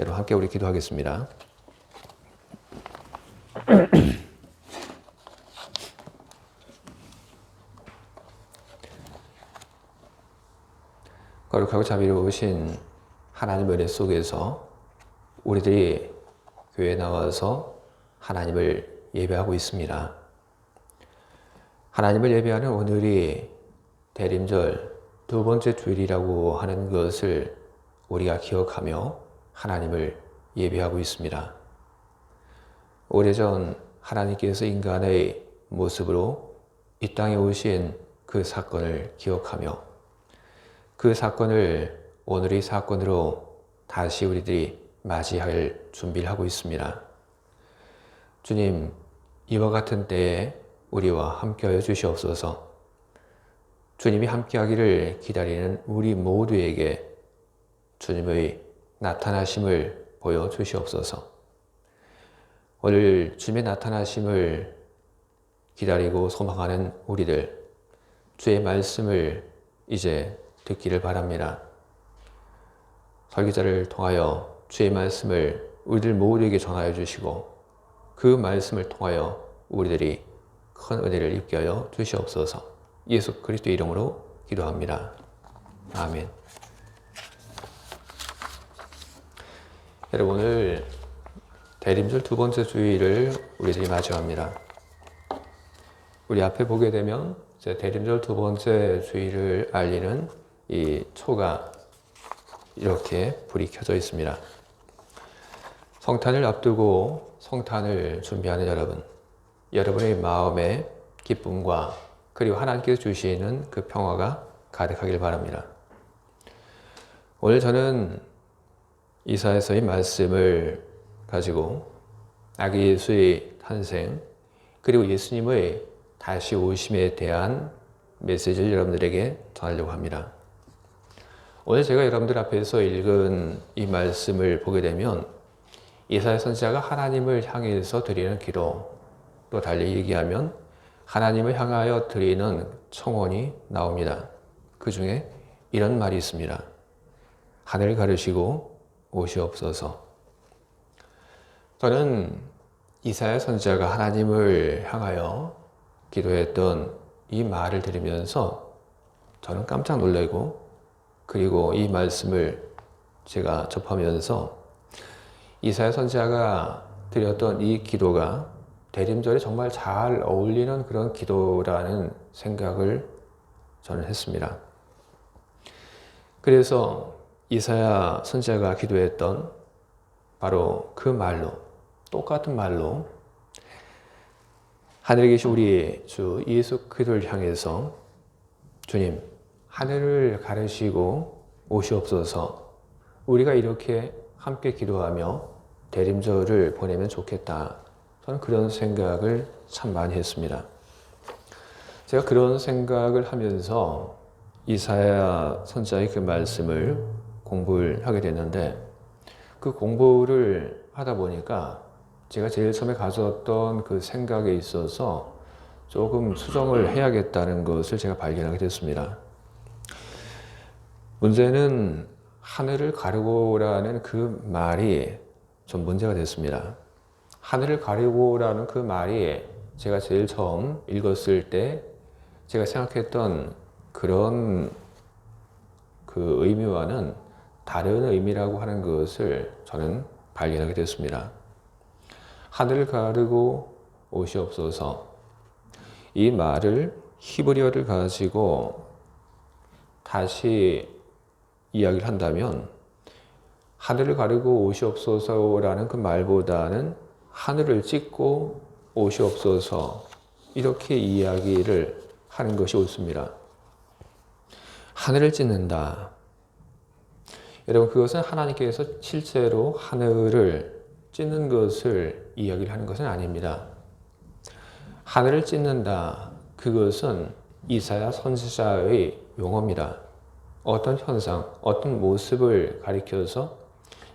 여러분 함께 우리 기도하겠습니다. 거룩하고 자비로우신 하나님 은혜 속에서 우리들이 교회에 나와서 하나님을 예배하고 있습니다. 하나님을 예배하는 오늘이 대림절 두 번째 주일이라고 하는 것을 우리가 기억하며 하나님을 예배하고 있습니다. 오래전 하나님께서 인간의 모습으로 이 땅에 오신 그 사건을 기억하며 그 사건을 오늘의 사건으로 다시 우리들이 맞이할 준비를 하고 있습니다. 주님, 이와 같은 때에 우리와 함께하여 주시옵소서. 주님이 함께하기를 기다리는 우리 모두에게 주님의 나타나심을 보여 주시옵소서. 오늘 주님의 나타나심을 기다리고 소망하는 우리들, 주의 말씀을 이제 듣기를 바랍니다. 설교자를 통하여 주의 말씀을 우리들 모두에게 전하여 주시고 그 말씀을 통하여 우리들이 큰 은혜를 입게 하여 주시옵소서. 예수 그리스도 이름으로 기도합니다. 아멘. 여러분 오늘 대림절 두 번째 주일을 우리들이 맞이합니다. 우리 앞에 보게 되면 대림절 두 번째 주일을 알리는 이 초가 이렇게 불이 켜져 있습니다. 성탄을 앞두고 성탄을 준비하는 여러분, 여러분의 마음에 기쁨과 그리고 하나님께서 주시는 그 평화가 가득하길 바랍니다. 오늘 저는 이사에서의 말씀을 가지고 아기 예수의 탄생 그리고 예수님의 다시 오심에 대한 메시지를 여러분들에게 전하려고 합니다. 오늘 제가 여러분들 앞에서 읽은 이 말씀을 보게 되면 이사야 선지자가 하나님을 향해서 드리는 기도 또 달리 얘기하면 하나님을 향하여 드리는 청원이 나옵니다. 그 중에 이런 말이 있습니다. 하늘 가르시고 오시옵소서. 저는 이사야 선지자가 하나님을 향하여 기도했던 이 말을 들으면서 저는 깜짝 놀래고 그리고 이 말씀을 제가 접하면서 이사야 선지자가 드렸던 이 기도가 대림절에 정말 잘 어울리는 그런 기도라는 생각을 저는 했습니다. 그래서 이사야 선지자가 기도했던 바로 그 말로 똑같은 말로 하늘에 계신 우리 주 예수 그리스도를 향해서 주님 하늘을 가르시고 오시옵소서 우리가 이렇게 함께 기도하며 대림절을 보내면 좋겠다. 저는 그런 생각을 참 많이 했습니다. 제가 그런 생각을 하면서 이사야 선자의 그 말씀을 공부를 하게 됐는데 그 공부를 하다 보니까 제가 제일 처음에 가졌던 그 생각에 있어서 조금 수정을 해야겠다는 것을 제가 발견하게 됐습니다. 문제는 하늘을 가르고라는 그 말이 좀 문제가 됐습니다. 하늘을 가르고라는 그 말이 제가 제일 처음 읽었을 때 제가 생각했던 그런 그 의미와는 다른 의미라고 하는 것을 저는 발견하게 됐습니다. 하늘을 가르고 오시옵소서. 이 말을 히브리어를 가지고 다시 이야기를 한다면 하늘을 가르고 오시옵소서라는 그 말보다는 하늘을 찍고 오시옵소서 이렇게 이야기를 하는 것이 옳습니다. 하늘을 찢는다. 여러분 그것은 하나님께서 실제로 하늘을 찢는 것을 이야기를 하는 것은 아닙니다. 하늘을 찢는다. 그것은 이사야 선지자의 용어입니다. 어떤 현상, 어떤 모습을 가리켜서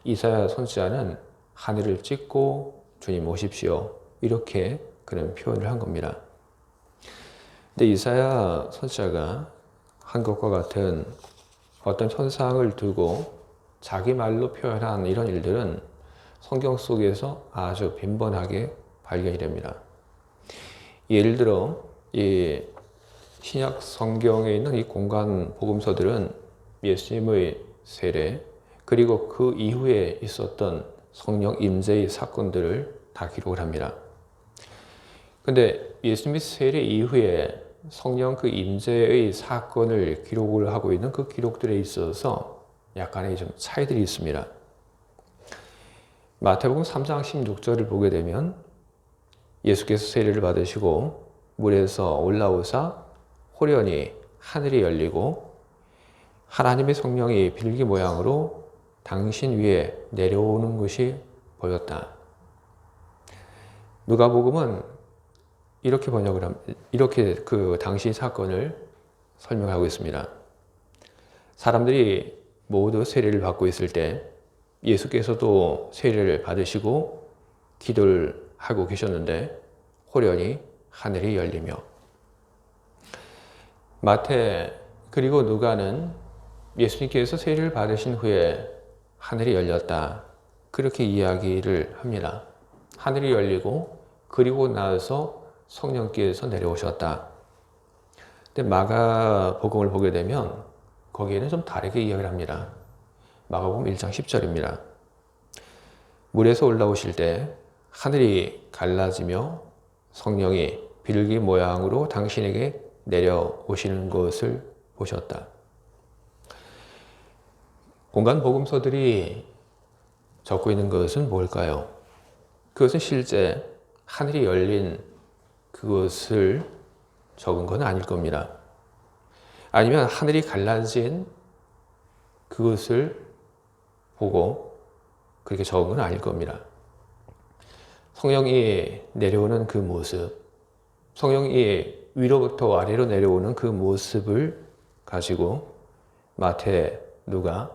이사야 선지자는 하늘을 찢고 주님 오십시오. 이렇게 그런 표현을 한 겁니다. 근데 이사야 선지자가 한 것과 같은 어떤 현상을 두고 자기 말로 표현한 이런 일들은 성경 속에서 아주 빈번하게 발견이 됩니다. 예를 들어 이 신약 성경에 있는 이 공간 복음서들은 예수님의 세례 그리고 그 이후에 있었던 성령 임재의 사건들을 다 기록을 합니다. 근데 예수님의 세례 이후에 성령 그 임재의 사건을 기록을 하고 있는 그 기록들에 있어서 약간의 좀 차이들이 있습니다. 마태복음 3장 16절을 보게 되면 예수께서 세례를 받으시고 물에서 올라오사 호련히 하늘이 열리고 하나님의 성령이 빌기 모양으로 당신 위에 내려오는 것이 보였다. 누가복음은 이렇게 번역을 합, 이렇게 그 당시 사건을 설명하고 있습니다. 사람들이 모두 세례를 받고 있을 때 예수께서도 세례를 받으시고 기도를 하고 계셨는데 호련히 하늘이 열리며 마태 그리고 누가는 예수님께서 세례를 받으신 후에 하늘이 열렸다. 그렇게 이야기를 합니다. 하늘이 열리고 그리고 나서 성령께서 내려오셨다. 근데 마가복음을 보게 되면 거기에는 좀 다르게 이야기를 합니다. 마가복음 1장 10절입니다. 물에서 올라오실 때 하늘이 갈라지며 성령이 빌기 모양으로 당신에게 내려오시는 것을 보셨다. 공간 복음서들이 적고 있는 것은 뭘까요? 그것은 실제 하늘이 열린 그것을 적은 건 아닐 겁니다. 아니면 하늘이 갈라진 그것을 보고 그렇게 적은 건 아닐 겁니다. 성령이 내려오는 그 모습, 성령이 위로부터 아래로 내려오는 그 모습을 가지고 마태, 누가,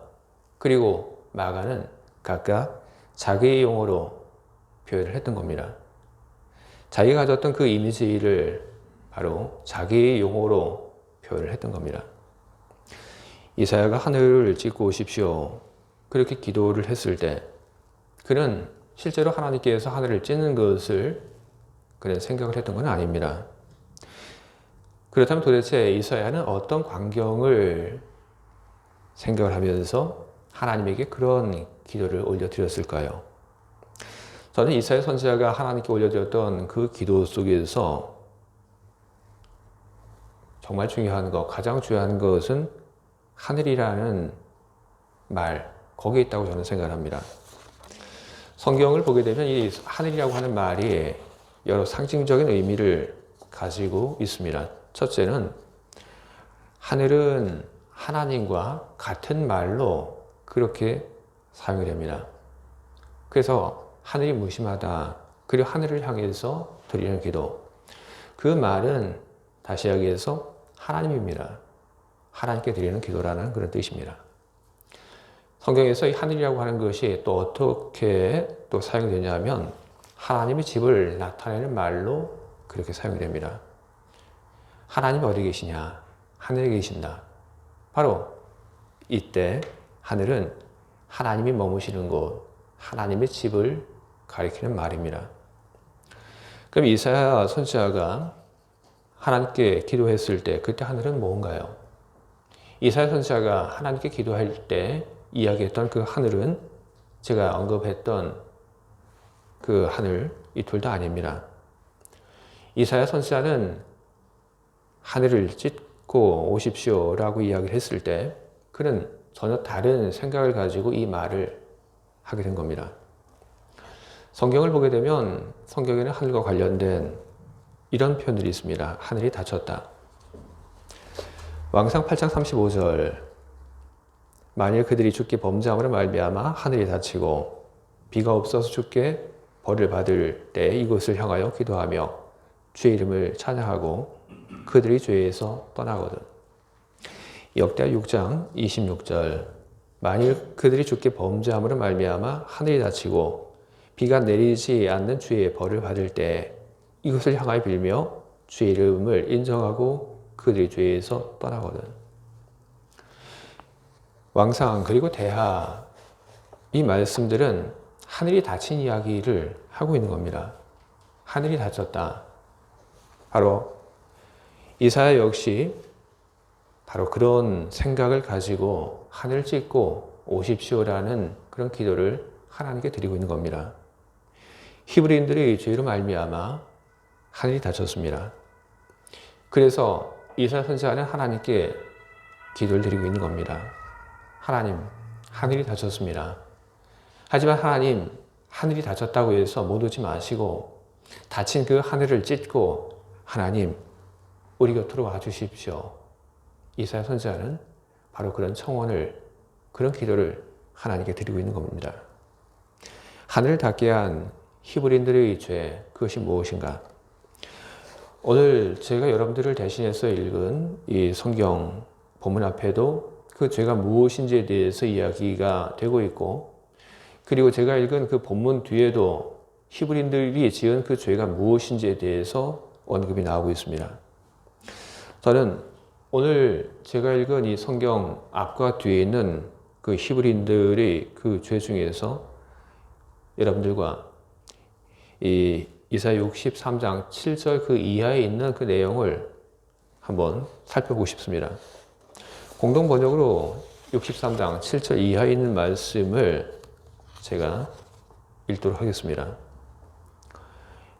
그리고 마가는 각각 자기의 용어로 표현을 했던 겁니다. 자기가 가졌던 그 이미지를 바로 자기의 용어로 표현을 했던 겁니다. 이사야가 하늘을 찍고 오십시오. 그렇게 기도를 했을 때 그는 실제로 하나님께서 하늘을 찢는 것을 그런 생각을 했던 건 아닙니다. 그렇다면 도대체 이사야는 어떤 광경을 생각을 하면서 하나님에게 그런 기도를 올려드렸을까요? 저는 이사야 선지자가 하나님께 올려드렸던 그 기도 속에서 정말 중요한 것, 가장 중요한 것은 하늘이라는 말, 거기에 있다고 저는 생각을 합니다. 성경을 보게 되면 이 하늘이라고 하는 말이 여러 상징적인 의미를 가지고 있습니다. 첫째는 하늘은 하나님과 같은 말로 그렇게 사용이 됩니다. 그래서 하늘이 무심하다. 그리고 하늘을 향해서 드리는 기도. 그 말은 다시 이야기해서 하나님입니다. 하나님께 드리는 기도라는 그런 뜻입니다. 성경에서 이 하늘이라고 하는 것이 또 어떻게 또 사용되냐면 하나님의 집을 나타내는 말로 그렇게 사용됩니다. 하나님 어디 계시냐? 하늘에 계신다. 바로 이때 하늘은 하나님이 머무시는 곳, 하나님의 집을 가리키는 말입니다. 그럼 이사야 선지자가 하나님께 기도했을 때 그때 하늘은 뭔가요? 이사야 선지자가 하나님께 기도할 때 이야기했던 그 하늘은 제가 언급했던 그 하늘 이 둘 다 아닙니다. 이사야 선지자는 하늘을 찢고 오십시오라고 이야기를 했을 때 그는 전혀 다른 생각을 가지고 이 말을 하게 된 겁니다. 성경을 보게 되면 성경에는 하늘과 관련된 이런 표현들이 있습니다. 하늘이 닫혔다. 왕상 8장 35절 만일 그들이 죽게 범죄함으로 말미암아 하늘이 닫히고 비가 없어서 죽게 벌을 받을 때 이곳을 향하여 기도하며 주의 이름을 찬양하고 그들이 죄에서 떠나거든. 역대 6장 26절 만일 그들이 죽게 범죄함으로 말미암아 하늘이 닫히고 비가 내리지 않는 주의 벌을 받을 때 이것을 향하여 빌며 주의 이름을 인정하고 그들이 죄에서 떠나거든. 왕상 그리고 대하 이 말씀들은 하늘이 닫힌 이야기를 하고 있는 겁니다. 하늘이 닫혔다. 바로 이사야 역시 바로 그런 생각을 가지고 하늘 찍고 오십시오라는 그런 기도를 하나님께 드리고 있는 겁니다. 히브리인들의 죄로 말미암아 하늘이 닫혔습니다. 그래서 이사야 선지자는 하나님께 기도를 드리고 있는 겁니다. 하나님, 하늘이 닫혔습니다. 하지만 하나님, 하늘이 닫혔다고 해서 못 오지 마시고 닫힌 그 하늘을 찢고 하나님, 우리 곁으로 와 주십시오. 이사야 선지자는 바로 그런 청원을 그런 기도를 하나님께 드리고 있는 겁니다. 하늘을 닫게 한 히브리인들의 죄 그것이 무엇인가? 오늘 제가 여러분들을 대신해서 읽은 이 성경 본문 앞에도 그 죄가 무엇인지에 대해서 이야기가 되고 있고 그리고 제가 읽은 그 본문 뒤에도 히브리인들이 지은 그 죄가 무엇인지에 대해서 언급이 나오고 있습니다. 저는 오늘 제가 읽은 이 성경 앞과 뒤에 있는 그 히브리인들의 그 죄 중에서 여러분들과 이 이사 63장 7절 그 이하에 있는 그 내용을 한번 살펴보고 싶습니다. 공동 번역으로 63장 7절 이하에 있는 말씀을 제가 읽도록 하겠습니다.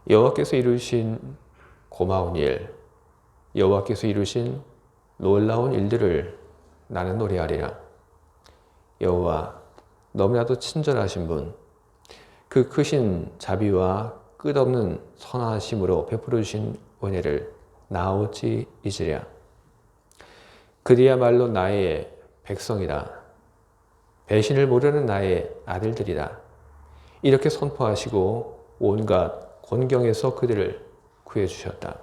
여호와께서 이루신 고마운 일, 여호와께서 이루신 놀라운 일들을 나는 노래하리라. 여호와 너무나도 친절하신 분, 그 크신 자비와 끝없는 선하심으로 베풀어 주신 은혜를 나오지 잊으랴. 그리야말로 나의 백성이라. 배신을 모르는 나의 아들들이라. 이렇게 선포하시고 온갖 곤경에서 그들을 구해 주셨다.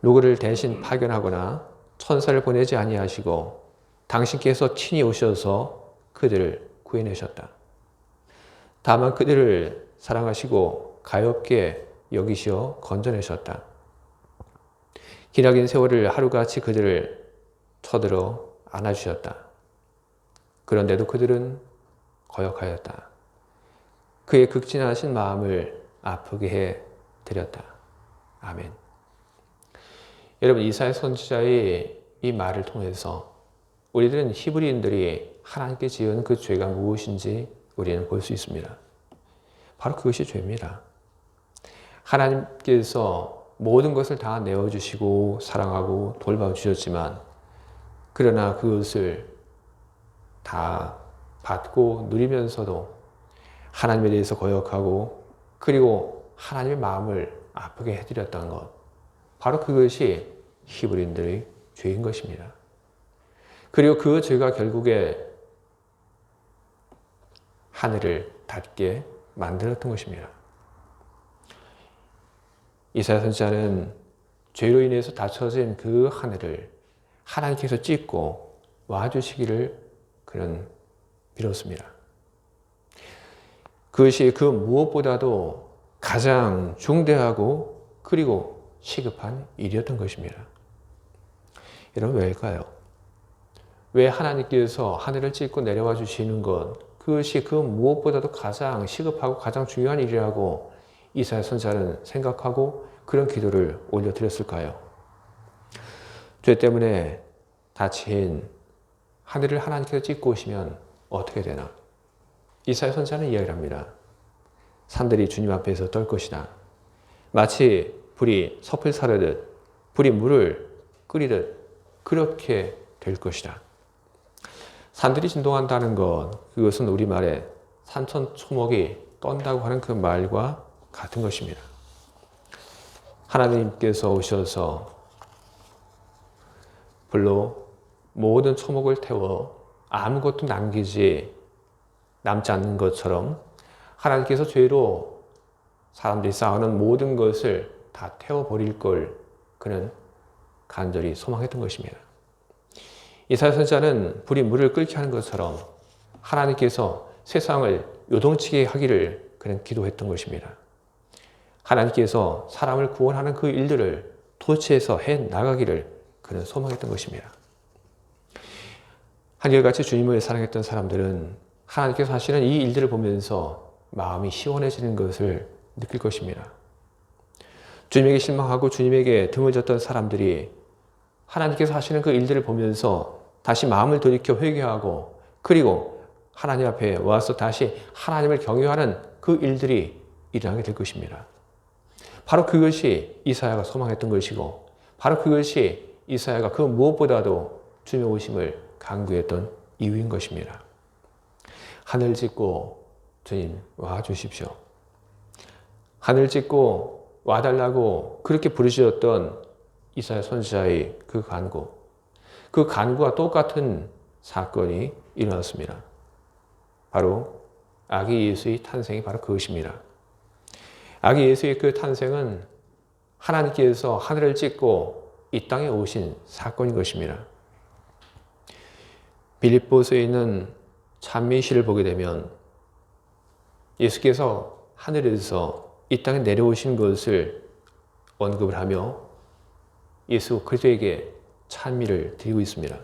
누구를 대신 파견하거나 천사를 보내지 아니하시고 당신께서 친히 오셔서 그들을 구해내셨다. 다만 그들을 사랑하시고 가엾게 여기시어 건져내셨다. 기나긴 세월을 하루같이 그들을 쳐들어 안아주셨다. 그런데도 그들은 거역하였다. 그의 극진하신 마음을 아프게 해 드렸다. 아멘. 여러분 이사야 선지자의 이 말을 통해서 우리들은 히브리인들이 하나님께 지은 그 죄가 무엇인지 우리는 볼 수 있습니다. 바로 그것이 죄입니다. 하나님께서 모든 것을 다 내어주시고 사랑하고 돌봐주셨지만 그러나 그것을 다 받고 누리면서도 하나님에 대해서 거역하고 그리고 하나님의 마음을 아프게 해드렸던 것 바로 그것이 히브리인들의 죄인 것입니다. 그리고 그 죄가 결국에 하늘을 닫게 만들었던 것입니다. 이사야 선지자는 죄로 인해서 닫혀진 그 하늘을 하나님께서 찢고 와주시기를 그는 빌었습니다. 그것이 그 무엇보다도 가장 중대하고 그리고 시급한 일이었던 것입니다. 여러분 왜일까요? 왜 하나님께서 하늘을 찢고 내려와 주시는 것 그것이 그 무엇보다도 가장 시급하고 가장 중요한 일이라고 이사야 선자는 생각하고 그런 기도를 올려드렸을까요? 죄 때문에 다친 하늘을 하나님께서 찍고 오시면 어떻게 되나? 이사야 선자는 이야기를 합니다. 산들이 주님 앞에서 떨 것이다. 마치 불이 섭을 사르듯 불이 물을 끓이듯 그렇게 될 것이다. 산들이 진동한다는 것, 그것은 우리말에 산천 초목이 떤다고 하는 그 말과 같은 것입니다. 하나님께서 오셔서 불로 모든 초목을 태워 아무것도 남기지 남지 않는 것처럼 하나님께서 죄로 사람들이 쌓아놓은 모든 것을 다 태워버릴 걸 그는 간절히 소망했던 것입니다. 이사야 선자는 불이 물을 끓게 하는 것처럼 하나님께서 세상을 요동치게 하기를 그는 기도했던 것입니다. 하나님께서 사람을 구원하는 그 일들을 도처에서 해 나가기를 그는 소망했던 것입니다. 한결같이 주님을 사랑했던 사람들은 하나님께서 하시는 이 일들을 보면서 마음이 시원해지는 것을 느낄 것입니다. 주님에게 실망하고 주님에게 등을 졌던 사람들이 하나님께서 하시는 그 일들을 보면서 다시 마음을 돌이켜 회개하고 그리고 하나님 앞에 와서 다시 하나님을 경외하는 그 일들이 일어나게 될 것입니다. 바로 그것이 이사야가 소망했던 것이고 바로 그것이 이사야가 그 무엇보다도 주님의 오심을 강구했던 이유인 것입니다. 하늘 짓고 주님 와 주십시오. 하늘 짓고 와달라고 그렇게 부르셨던 이사야 선지자의 그 간구, 그 간구와 똑같은 사건이 일어났습니다. 바로 아기 예수의 탄생이 바로 그것입니다. 아기 예수의 그 탄생은 하나님께서 하늘을 찢고 이 땅에 오신 사건인 것입니다. 빌립보서에 있는 찬미시를 보게 되면 예수께서 하늘에서 이 땅에 내려오신 것을 언급을 하며 예수 그리스도에게 찬미를 드리고 있습니다.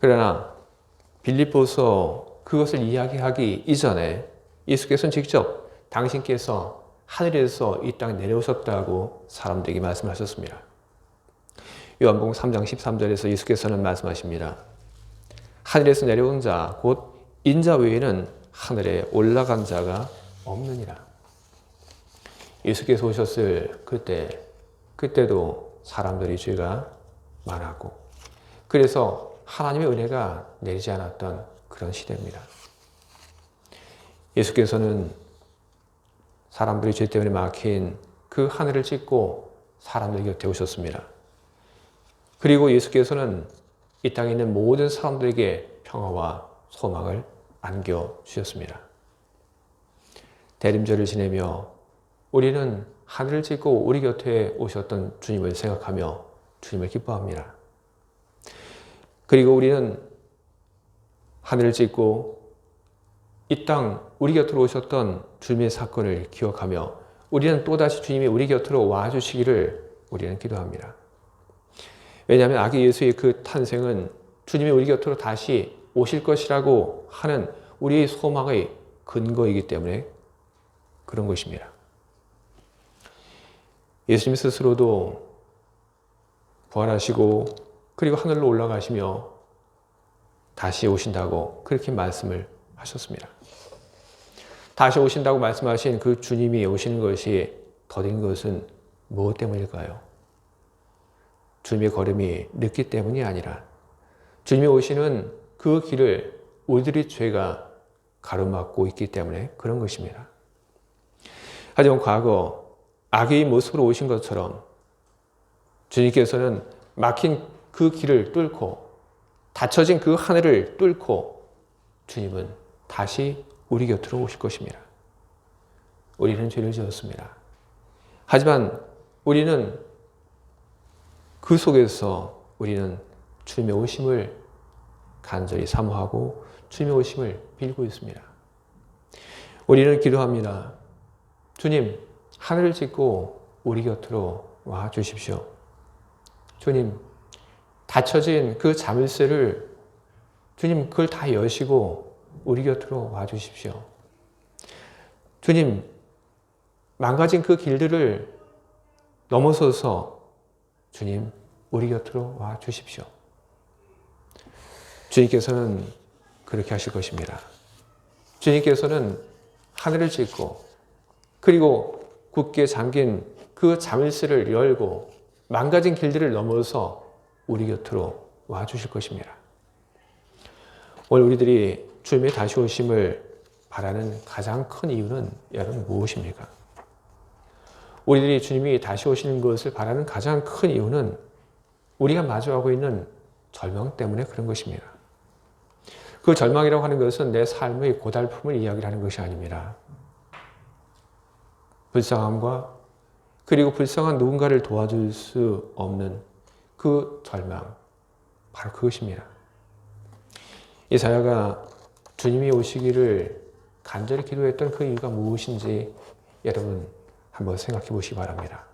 그러나 빌립보서 그것을 이야기하기 이전에 예수께서는 직접 당신께서 하늘에서 이 땅에 내려오셨다고 사람들에게 말씀하셨습니다. 요한복음 3장 13절에서 예수께서는 말씀하십니다. 하늘에서 내려온 자, 곧 인자 외에는 하늘에 올라간 자가 없느니라. 예수께서 오셨을 그때, 그때도 사람들이 죄가 많았고, 그래서 하나님의 은혜가 내리지 않았던 그런 시대입니다. 예수께서는 사람들이 죄 때문에 막힌 그 하늘을 찢고 사람들 곁에 오셨습니다. 그리고 예수께서는 이 땅에 있는 모든 사람들에게 평화와 소망을 안겨 주셨습니다. 대림절을 지내며 우리는 하늘을 찢고 우리 곁에 오셨던 주님을 생각하며 주님을 기뻐합니다. 그리고 우리는 하늘을 찢고 이 땅 우리 곁으로 오셨던 주님의 사건을 기억하며 우리는 또다시 주님이 우리 곁으로 와주시기를 우리는 기도합니다. 왜냐하면 아기 예수의 그 탄생은 주님이 우리 곁으로 다시 오실 것이라고 하는 우리의 소망의 근거이기 때문에 그런 것입니다. 예수님 스스로도 부활하시고 그리고 하늘로 올라가시며 다시 오신다고 그렇게 말씀을 하셨습니다. 다시 오신다고 말씀하신 그 주님이 오시는 것이 더딘 것은 무엇 때문일까요? 주님의 걸음이 늦기 때문이 아니라 주님이 오시는 그 길을 우리들의 죄가 가로막고 있기 때문에 그런 것입니다. 하지만 과거 악의 모습으로 오신 것처럼 주님께서는 막힌 그 길을 뚫고 닫혀진 그 하늘을 뚫고 주님은 다시 우리 곁으로 오실 것입니다. 우리는 죄를 지었습니다. 하지만 우리는 그 속에서 우리는 주님의 오심을 간절히 사모하고 주님의 오심을 빌고 있습니다. 우리는 기도합니다. 주님, 하늘을 짓고 우리 곁으로 와 주십시오. 주님, 닫혀진 그 자물쇠를 주님 그걸 다 여시고 우리 곁으로 와 주십시오. 주님, 망가진 그 길들을 넘어서서 주님, 우리 곁으로 와 주십시오. 주님께서는 그렇게 하실 것입니다. 주님께서는 하늘을 짓고 그리고 굳게 잠긴 그 자물쇠를 열고 망가진 길들을 넘어서 우리 곁으로 와 주실 것입니다. 오늘 우리들이 주님의 다시 오심을 바라는 가장 큰 이유는 여러분 무엇입니까? 우리들이 주님이 다시 오시는 것을 바라는 가장 큰 이유는 우리가 마주하고 있는 절망 때문에 그런 것입니다. 그 절망이라고 하는 것은 내 삶의 고달픔을 이야기하는 것이 아닙니다. 불쌍함과 그리고 불쌍한 누군가를 도와줄 수 없는 그 절망, 바로 그것입니다. 이사야가 주님이 오시기를 간절히 기도했던 그 이유가 무엇인지 여러분 한번 생각해 보시기 바랍니다.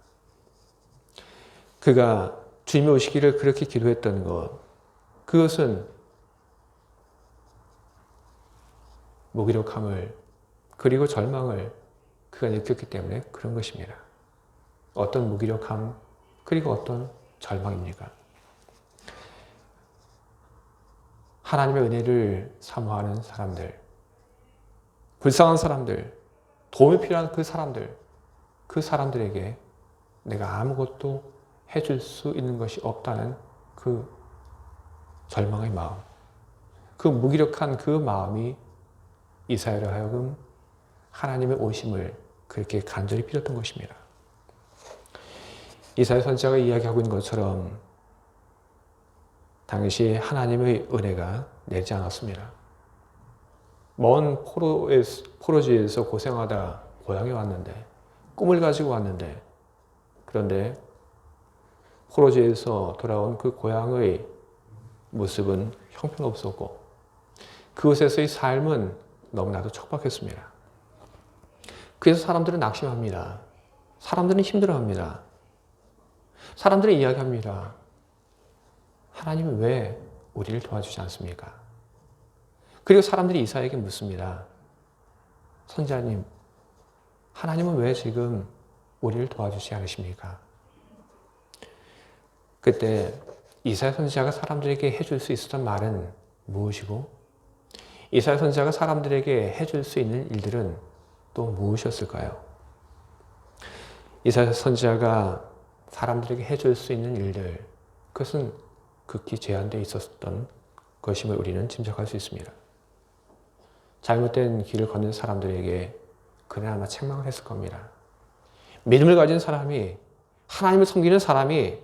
그가 주님이 오시기를 그렇게 기도했던 것, 그것은 무기력함을 그리고 절망을 그가 느꼈기 때문에 그런 것입니다. 어떤 무기력함 그리고 어떤 절망입니까? 하나님의 은혜를 사모하는 사람들, 불쌍한 사람들, 도움이 필요한 그 사람들, 그 사람들에게 내가 아무것도 해줄 수 있는 것이 없다는 그 절망의 마음, 그 무기력한 그 마음이 이사야로 하여금 하나님의 오심을 그렇게 간절히 빌었던 것입니다. 이사야 선지자가 이야기하고 있는 것처럼 당시 하나님의 은혜가 내지 않았습니다. 먼 포로에, 포로지에서 고생하다 고향에 왔는데 꿈을 가지고 왔는데 그런데 포로지에서 돌아온 그 고향의 모습은 형편없었고 그곳에서의 삶은 너무나도 척박했습니다. 그래서 사람들은 낙심합니다. 사람들은 힘들어합니다. 사람들은 이야기합니다. 하나님은 왜 우리를 도와주지 않습니까? 그리고 사람들이 이사에게 묻습니다. 선자님, 하나님은 왜 지금 우리를 도와주지 않으십니까? 그때 이사야 선지자가 사람들에게 해줄 수 있었던 말은 무엇이고 이사야 선지자가 사람들에게 해줄 수 있는 일들은 또 무엇이었을까요? 이사야 선지자가 사람들에게 해줄 수 있는 일들 그것은 극히 제한되어 있었던 것임을 우리는 짐작할 수 있습니다. 잘못된 길을 걷는 사람들에게 그는 아마 책망을 했을 겁니다. 믿음을 가진 사람이 하나님을 섬기는 사람이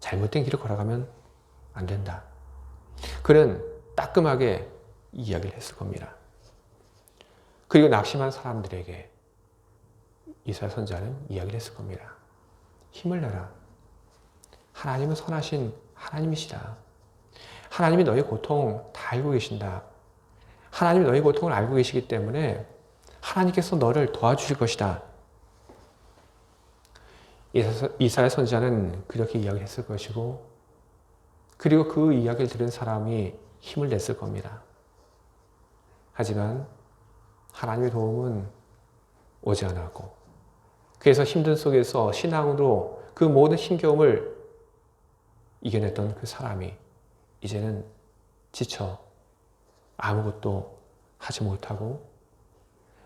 잘못된 길을 걸어가면 안 된다. 그는 따끔하게 이야기를 했을 겁니다. 그리고 낙심한 사람들에게 이사 선자는 이야기를 했을 겁니다. 힘을 내라. 하나님은 선하신 하나님이시다. 하나님이 너의 고통 다 알고 계신다. 하나님이 너의 고통을 알고 계시기 때문에 하나님께서 너를 도와주실 것이다. 이사야 선지자는 그렇게 이야기를 했을 것이고 그리고 그 이야기를 들은 사람이 힘을 냈을 겁니다. 하지만 하나님의 도움은 오지 않았고 그래서 힘든 속에서 신앙으로 그 모든 힘겨움을 이겨냈던 그 사람이 이제는 지쳐 아무것도 하지 못하고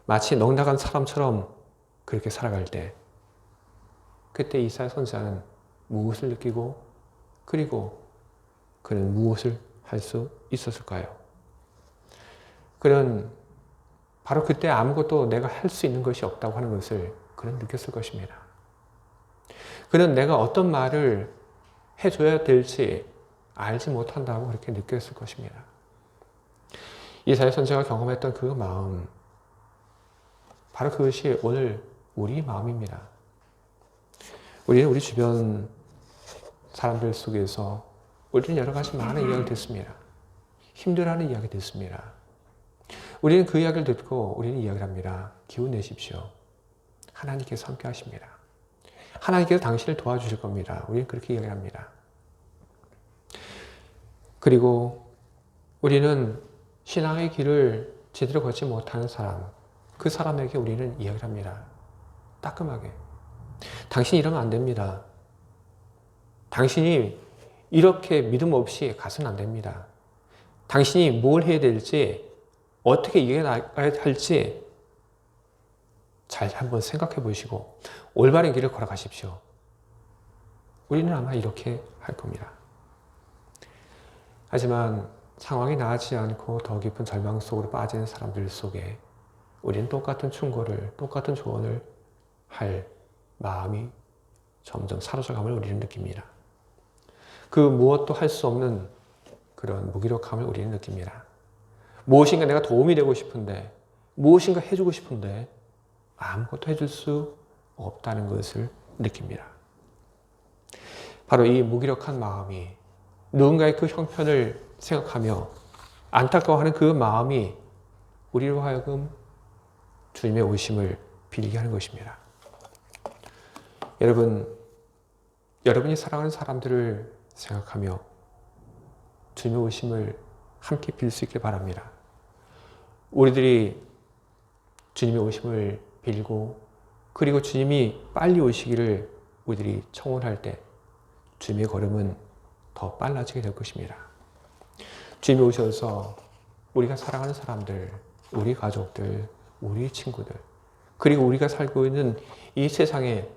마치 넉나간 사람처럼 그렇게 살아갈 때 그때 이사야 선지자는 무엇을 느끼고 그리고 그는 무엇을 할 수 있었을까요? 그는 바로 그때 아무것도 내가 할 수 있는 것이 없다고 하는 것을 그는 느꼈을 것입니다. 그는 내가 어떤 말을 해줘야 될지 알지 못한다고 그렇게 느꼈을 것입니다. 이사야 선지가 경험했던 그 마음, 바로 그것이 오늘 우리 마음입니다. 우리는 우리 주변 사람들 속에서 우리는 여러 가지 많은 이야기를 듣습니다. 힘들어하는 이야기 듣습니다. 우리는 그 이야기를 듣고 우리는 이야기를 합니다. 기운 내십시오. 하나님께서 함께 하십니다. 하나님께서 당신을 도와주실 겁니다. 우리는 그렇게 이야기를 합니다. 그리고 우리는 신앙의 길을 제대로 걷지 못하는 사람, 그 사람에게 우리는 이야기를 합니다. 따끔하게. 당신이 이러면 안 됩니다. 당신이 이렇게 믿음 없이 가서는 안 됩니다. 당신이 뭘 해야 될지, 어떻게 이겨나가야 할지 잘 한번 생각해 보시고 올바른 길을 걸어가십시오. 우리는 아마 이렇게 할 겁니다. 하지만 상황이 나아지지 않고 더 깊은 절망 속으로 빠지는 사람들 속에 우리는 똑같은 충고를, 똑같은 조언을 할 마음이 점점 사로잡감을 우리는 느낍니다. 그 무엇도 할 수 없는 그런 무기력함을 우리는 느낍니다. 무엇인가 내가 도움이 되고 싶은데, 무엇인가 해주고 싶은데, 아무것도 해줄 수 없다는 것을 느낍니다. 바로 이 무기력한 마음이 누군가의 그 형편을 생각하며 안타까워하는 그 마음이 우리로 하여금 주님의 오심을 빌게 하는 것입니다. 여러분, 여러분이 사랑하는 사람들을 생각하며 주님의 오심을 함께 빌 수 있길 바랍니다. 우리들이 주님의 오심을 빌고 그리고 주님이 빨리 오시기를 우리들이 청원할 때 주님의 걸음은 더 빨라지게 될 것입니다. 주님이 오셔서 우리가 사랑하는 사람들, 우리 가족들, 우리 친구들, 그리고 우리가 살고 있는 이 세상에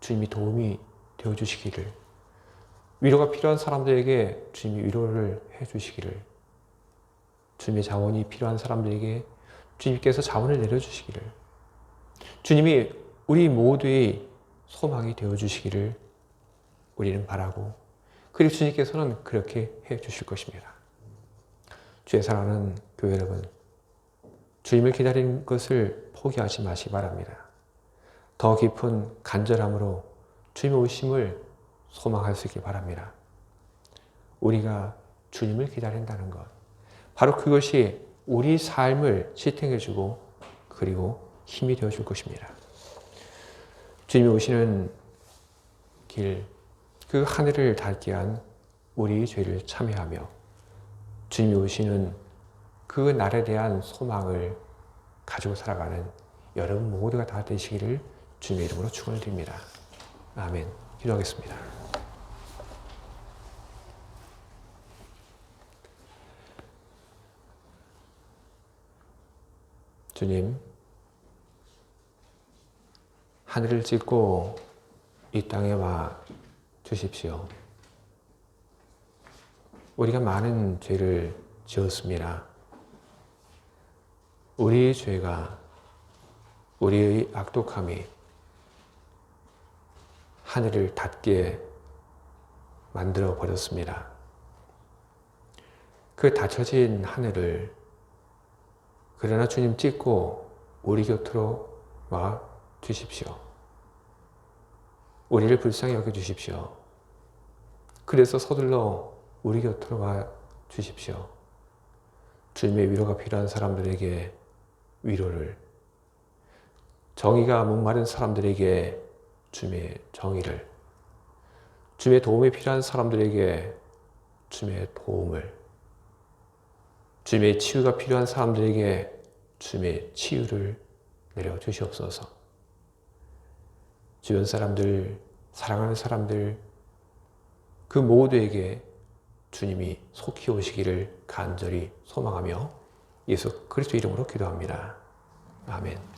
주님이 도움이 되어 주시기를 위로가 필요한 사람들에게 주님이 위로를 해 주시기를 주님의 자원이 필요한 사람들에게 주님께서 자원을 내려 주시기를 주님이 우리 모두의 소망이 되어 주시기를 우리는 바라고 그리고 주님께서는 그렇게 해 주실 것입니다. 주의 사랑하는 교회 여러분, 주님을 기다리는 것을 포기하지 마시 바랍니다. 더 깊은 간절함으로 주님의 오심을 소망할 수 있기 바랍니다. 우리가 주님을 기다린다는 것, 바로 그것이 우리 삶을 지탱해주고 그리고 힘이 되어 줄 것입니다. 주님이 오시는 길, 그 하늘을 닿게 한 우리의 죄를 참여하며 주님이 오시는 그 날에 대한 소망을 가지고 살아가는 여러분 모두가 다 되시기를 주님의 이름으로 축원을 드립니다. 아멘. 기도하겠습니다. 주님, 하늘을 찢고 이 땅에 와 주십시오. 우리가 많은 죄를 지었습니다. 우리의 죄가, 우리의 악독함이 하늘을 닫게 만들어 버렸습니다. 그 닫혀진 하늘을 그러나 주님 찢고 우리 곁으로 와 주십시오. 우리를 불쌍히 여겨 주십시오. 그래서 서둘러 우리 곁으로 와 주십시오. 주님의 위로가 필요한 사람들에게 위로를, 정의가 목마른 사람들에게 주님의 정의를, 주님의 도움이 필요한 사람들에게 주님의 도움을, 주님의 치유가 필요한 사람들에게 주님의 치유를 내려 주시옵소서. 주변 사람들, 사랑하는 사람들, 그 모두에게 주님이 속히 오시기를 간절히 소망하며 예수 그리스도 이름으로 기도합니다. 아멘.